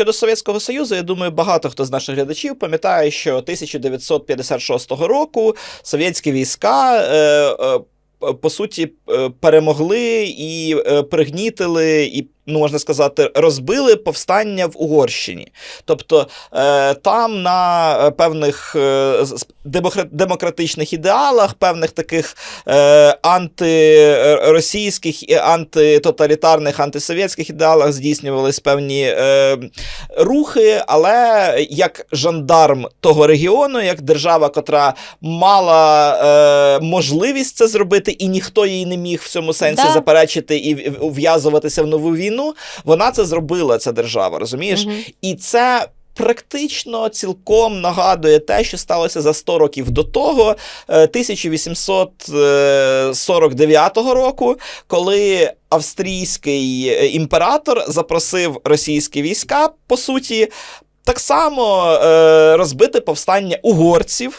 щодо Совєтського Союзу, я думаю, багато хто з наших глядачів пам'ятає, що 1956 року совєтські війська. Е, е, по суті, е, перемогли і е, пригнітили, і, ну можна сказати, розбили повстання в Угорщині. Тобто е, там на певних демократичних ідеалах, певних таких антиросійських і антитоталітарних, антисовєтських ідеалах здійснювались певні рухи, але як жандарм того регіону, як держава, котра мала можливість це зробити, і ніхто їй не міг в цьому сенсі Да. заперечити і в- ув'язуватися в нову війну, вона це зробила, ця держава, розумієш? Мгм. І це. Практично цілком нагадує те, що сталося за 100 років до того, е, 1849 року, коли австрійський е, імператор запросив російські війська, по суті, так само е, розбити повстання угорців